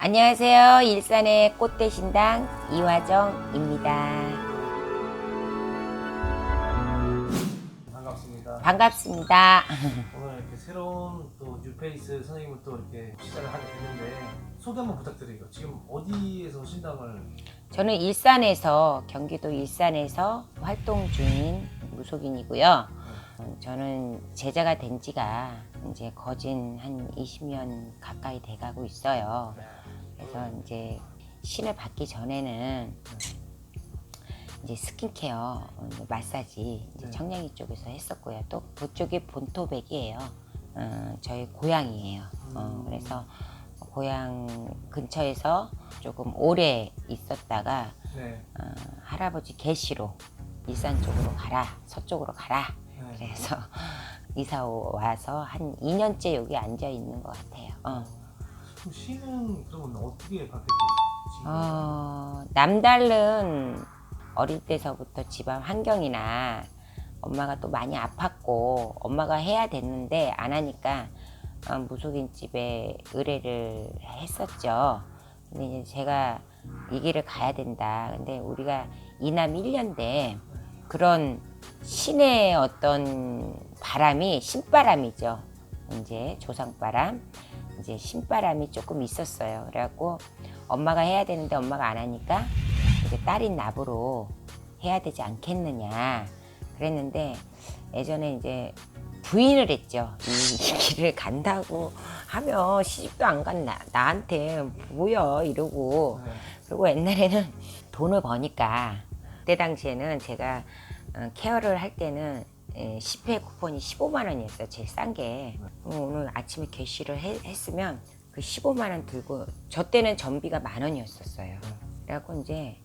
안녕하세요. 일산의 꽃대 신당 이화정입니다. 반갑습니다. 반갑습니다. 오늘 이렇게 새로운 또 뉴페이스 선생님을 또 이렇게 시작을 하게 됐는데 소개 한번 부탁드려요. 지금 어디에서 신당을 저는 일산에서 경기도 일산에서 활동 중인 무속인이고요. 어, 저는 제자가 된 지가 이제 거진 한 20년 가까이 돼 가고 있어요. 그래서 이제 신을 받기 전에는 이제 스킨케어, 어, 이제 마사지 이제 네. 청량리 쪽에서 했었고요. 또 그쪽이 본토백이에요. 어, 저희 고향이에요. 어, 그래서 고향 근처에서 조금 오래 있었다가 네. 어, 할아버지 계시로 일산 쪽으로 가라, 서쪽으로 가라. 네. 그래서 이사 와서 한 2년째 여기 앉아 있는 것 같아요. 어. 그럼 시는 그러면 어떻게 받게 되지? 어, 남달른 어릴 때서부터 집안 환경이나 엄마가 또 많이 아팠고 엄마가 해야 됐는데 안 하니까 어, 무속인 집에 의뢰를 했었죠. 근데 이제 제가 이 길을 가야 된다. 근데 우리가 이남 1년대 그런 신의 어떤 바람이 신바람이죠. 이제 조상바람, 이제 신바람이 조금 있었어요. 그래갖고 엄마가 해야 되는데 엄마가 안 하니까 이제 딸인 나부로 해야 되지 않겠느냐 그랬는데 예전에 이제 부인을 했죠. 이 길을 간다고 하면 시집도 안 간 나한테 뭐야 이러고 네. 그리고 옛날에는 돈을 버니까 그때 당시에는 제가 어, 케어를 할 때는 에, 10회 쿠폰이 15만 원이었어요. 제일 싼 게. 오늘 아침에 개시를 해- 했으면 그 15만 원 들고 저 때는 전비가 만 원이었었어요. 그래갖고 이제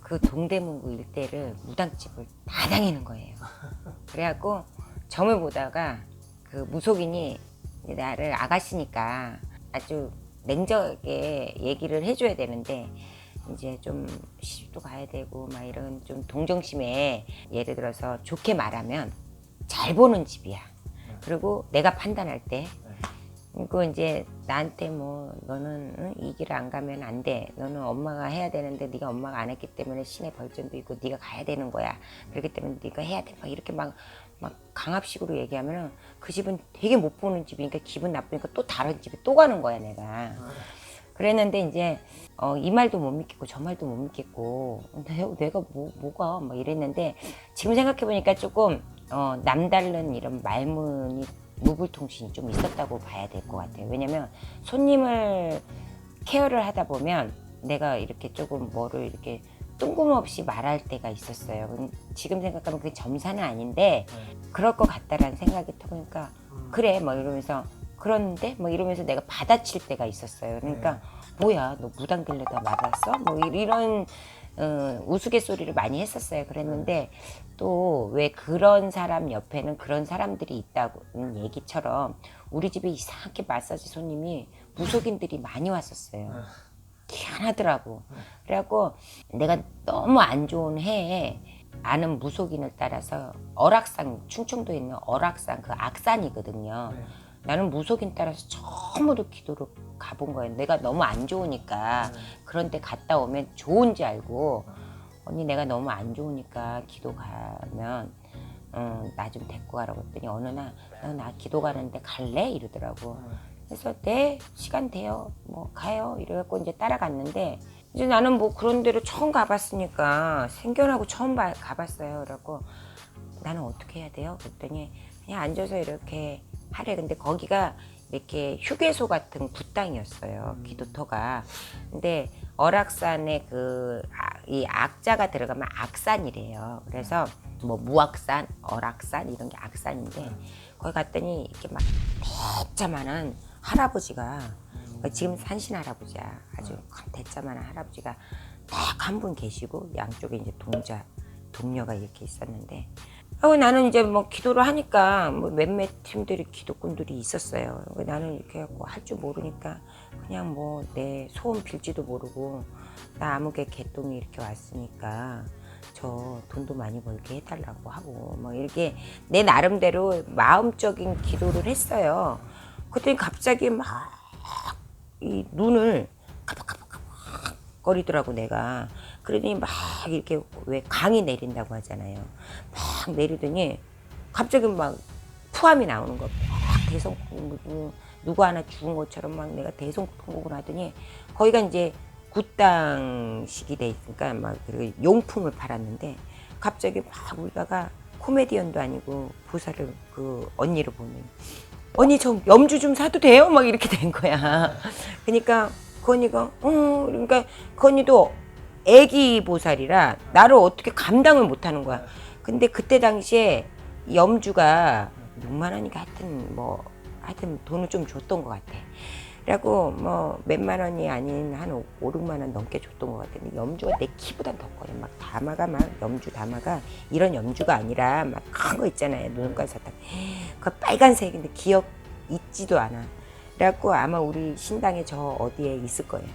그 동대문구 일대를 무당집을 다 다니는 거예요. 그래갖고 점을 보다가 그 무속인이 나를 아가씨니까 아주 냉정하게 얘기를 해줘야 되는데 이제 좀 시집도 가야 되고 막 이런 좀 동정심에 예를 들어서 좋게 말하면 잘 보는 집이야. 그리고 내가 판단할 때 그리고 이제 나한테 뭐 너는 응? 이 길을 안 가면 안 돼. 너는 엄마가 해야 되는데 네가 엄마가 안 했기 때문에 신의 벌점도 있고 네가 가야 되는 거야. 그렇기 때문에 네가 해야 돼. 막 이렇게 막 막 강압식으로 얘기하면은 그 집은 되게 못 보는 집이니까 기분 나쁘니까 또 다른 집에 또 가는 거야 내가. 그랬는데 이제 어, 이 말도 못 믿겠고 저 말도 못 믿겠고 내가, 내가 뭐, 뭐가 막 이랬는데 지금 생각해 보니까 조금 어, 남다른 이런 말문이 무불통신이 좀 있었다고 봐야 될 것 같아요. 왜냐면 손님을 케어를 하다 보면 내가 이렇게 조금 뭐를 이렇게 뜬금없이 말할 때가 있었어요. 음, 지금 생각하면 그게 점사는 아닌데 네. 그럴 것 같다라는 생각이 들으니까 음. 그래 뭐 이러면서 그런데 뭐 이러면서 내가 받아칠 때가 있었어요. 그러니까 뭐야 너 무당 들려다 말았어? 뭐 이- 이런 어, 우스갯소리를 많이 했었어요. 그랬는데 또 왜 그런 사람 옆에는 그런 사람들이 있다는 얘기처럼 우리 집에 이상하게 마사지 손님이 무속인들이 많이 왔었어요. 네. 희한하더라고. 그래갖고 내가 너무 안 좋은 해에 아는 무속인을 따라서 어락산 충청도에 있는 어락산 그 악산이거든요. 네. 나는 무속인 따라서 처음으로 기도를 가본 거예요. 내가 너무 안 좋으니까 네. 그런 데 갔다 오면 좋은지 알고 언니 내가 너무 안 좋으니까 기도 가면 어, 나좀 데리고 가라고 했더니 어느 날나 기도 가는데 갈래? 이러더라고. 네. 그래서 네 시간 돼요 뭐 가요 이래갖고 이제 따라갔는데 이제 나는 뭐 그런 데로 처음 가봤으니까 생겨나고 처음 봐- 가봤어요 그래갖고 나는 어떻게 해야 돼요 그랬더니 그냥 앉아서 이렇게 하래 근데 거기가 이렇게 휴게소 같은 굿당이었어요 기도터가. 근데 어락산에 그 이 악자가 들어가면 악산이래요. 그래서 뭐 무악산 어락산 이런 게 악산인데 거기 갔더니 이렇게 막 대자만한 할아버지가 지금 산신 할아버지야. 아주 큰 대자만한 할아버지가 딱 한 분 계시고 양쪽에 이제 동자 동료가 이렇게 있었는데 어, 나는 이제 뭐 기도를 하니까 뭐 몇몇 팀들이 기도꾼들이 있었어요. 나는 이렇게 갖고 할 줄 모르니까 그냥 뭐 내 소원 빌지도 모르고 나 아무개 개똥이 이렇게 왔으니까 저 돈도 많이 벌게 해달라고 하고 뭐 이렇게 내 나름대로 마음적인 기도를 했어요. 그랬더니 갑자기 막 이 눈을 거리더라고 내가. 그러더니 막 이렇게 왜 강이 내린다고 하잖아요. 막 내리더니 갑자기 막 푸함이 나오는 거. 막 대성통곡 누구 하나 죽은 것처럼 막 내가 대성통곡을 하더니 거기가 이제 굿당식이 돼 있으니까 막그 용품을 팔았는데 갑자기 막 울다가 코미디언도 아니고 보살을 그 언니를 보면 언니 저 염주 좀 사도 돼요? 막 이렇게 된 거야. 그러니까 그 언니가 어 그러니까 그 언니도 애기 보살이라 나를 어떻게 감당을 못 하는 거야. 근데 그때 당시에 염주가 6만 원인가 하여튼 뭐 하여튼 돈을 좀 줬던 것 같아. 그래갖고 뭐 몇만 원이 아닌 한 5, 6만 원 넘게 줬던 것 같은데 염주가 내 키보단 더 커요. 막 다마가 막 염주 다마가 이런 염주가 아니라 막 큰 거 있잖아요. 눈깔 사탕. 그 빨간색인데 기억 있지도 않아. 그래갖고 아마 우리 신당에 저 어디에 있을 거예요.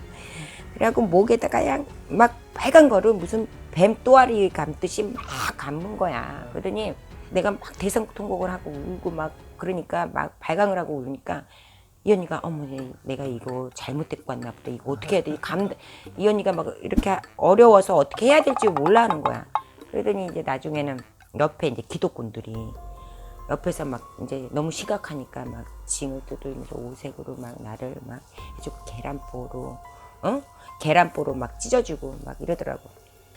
그래갖고 목에다가 그냥 막 빨간 거를 무슨 뱀 또아리 감듯이 막 감은 거야. 그러더니 내가 막 대성 통곡을 하고 울고 막 그러니까 막 발광을 하고 울으니까 이 언니가 어머 얘 내가 이거 잘못 데리고 왔나 보다 이거 어떻게 해야 돼? 감, 이 언니가 막 이렇게 어려워서 어떻게 해야 될지 몰라 하는 거야. 그러더니 이제 나중에는 옆에 이제 기독군들이 옆에서 막 이제 너무 시각하니까 막 징을 뜯으면서 오색으로 막 나를 막 해주고 계란포로 어 계란포로 막 찢어주고 막 이러더라고.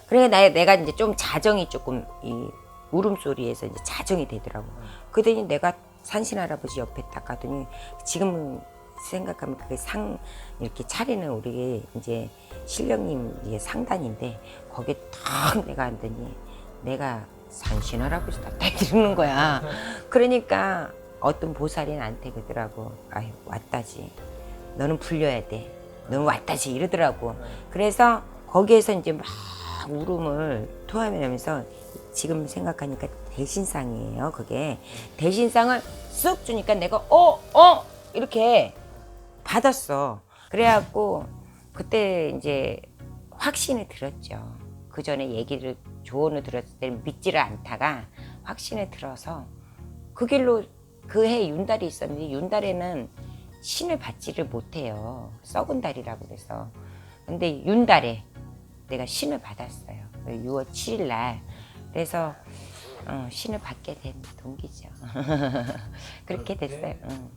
그러니까 나 내가 이제 좀 자정이 조금 이 울음소리에서 이제 자정이 되더라고. 그러더니 내가 산신 할아버지 옆에 딱 가더니 지금 생각하면 그게 상 이렇게 차리는 우리 이제 신령님 상단인데 거기에 탁 내가 앉더니 내가 산신 할아버지다 딱 이러는 거야. 그러니까 어떤 보살이 나한테 그러더라고. 아유 왔다지. 너는 불려야 돼. 너는 왔다지 이러더라고. 그래서 거기에서 이제 막 울음을 토하면서 지금 생각하니까 대신상이에요. 그게 대신상을 쑥 주니까 내가 어어 이렇게 받았어. 그래갖고 그때 이제 확신을 들었죠. 그 전에 얘기를 조언을 들었을 때는 믿지를 않다가 확신을 들어서 그 길로 그 해 윤달이 있었는데 윤달에는 신을 받지를 못해요. 썩은 달이라고 그래서. 근데 윤달에 내가 신을 받았어요. 6월 7일 날. 그래서 어, 신을 받게 된 동기죠. 그렇게 그렇게? 됐어요. 응.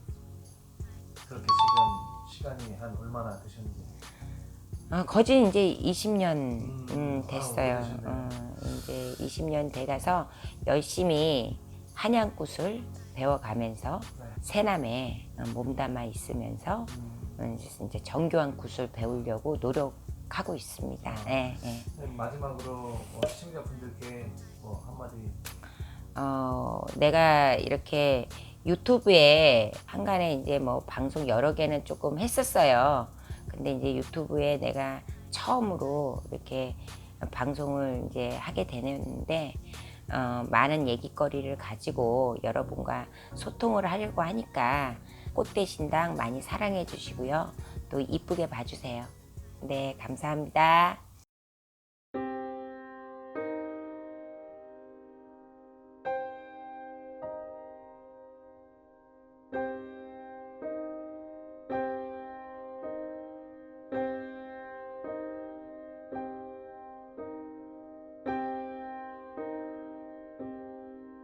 그렇게 지금 시간이 한 얼마나 되셨는지 어, 거진 이제 20년 음, 음, 아, 됐어요. 오래되셨네요. 어, 이제 20년 돼가서 열심히 한양굿을 배워가면서 네. 새남에 어, 몸담아 있으면서 음, 음, 이제 정교한 굿을 배우려고 노력하고 있습니다. 예, 예. 네, 마지막으로 어, 시청자분들께 뭐 한마디 어, 내가 이렇게 유튜브에 한간에 이제 뭐 방송 여러 개는 조금 했었어요. 근데 이제 유튜브에 내가 처음으로 이렇게 방송을 이제 하게 되는데 어, 많은 얘기거리를 가지고 여러분과 소통을 하려고 하니까 꽃대 신당 많이 사랑해 주시고요. 또 이쁘게 봐주세요. 네, 감사합니다.